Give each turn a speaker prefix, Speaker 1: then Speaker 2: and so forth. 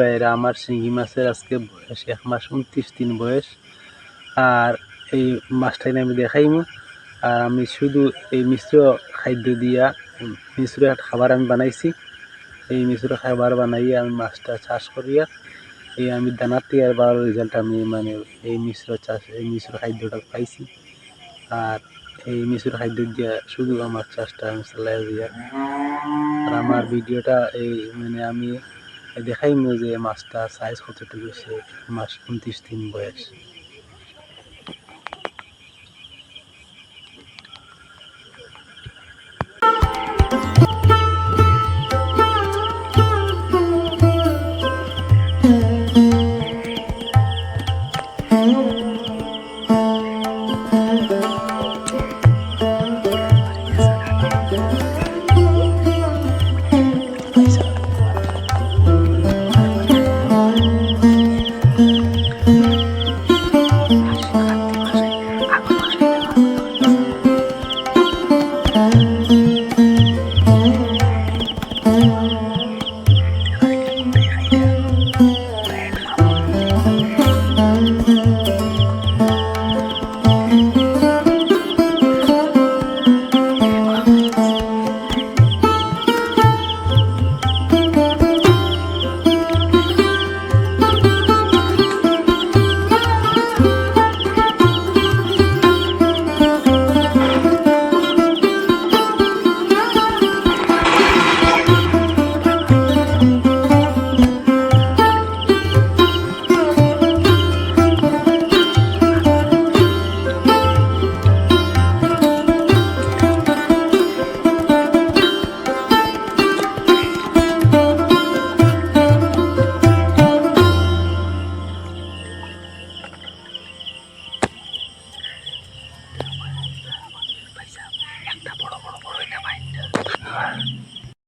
Speaker 1: ভাইয়েরা, আমার শিঙ্গি মাছের আজকে বয়স, এক মাস উনত্রিশ দিন বয়স। আর এই মাছটাই আমি দেখাইমু। আর আমি শুধু এই মিশ্র খাদ্য দিয়া, মিশ্র খাবার আমি বানাইছি। এই মিশ্র খাবার বানাইয়ে আমি মাছটা চাষ করিয়া, এই আমি দানার থেকে ভালো রেজাল্ট আমি মানে এই মিশ্র চাষ, এই মিশ্র খাদ্যটা পাইছি। আর এই মিশ্র খাদ্য দিয়া শুধু আমার চাষটা আমি চালাই দিয়া। আর আমার ভিডিওটা এই মানে আমি দেখাইমু যে মাছটা সাইজ কতটুকু সে মাস উনত্রিশ দিন বয়স।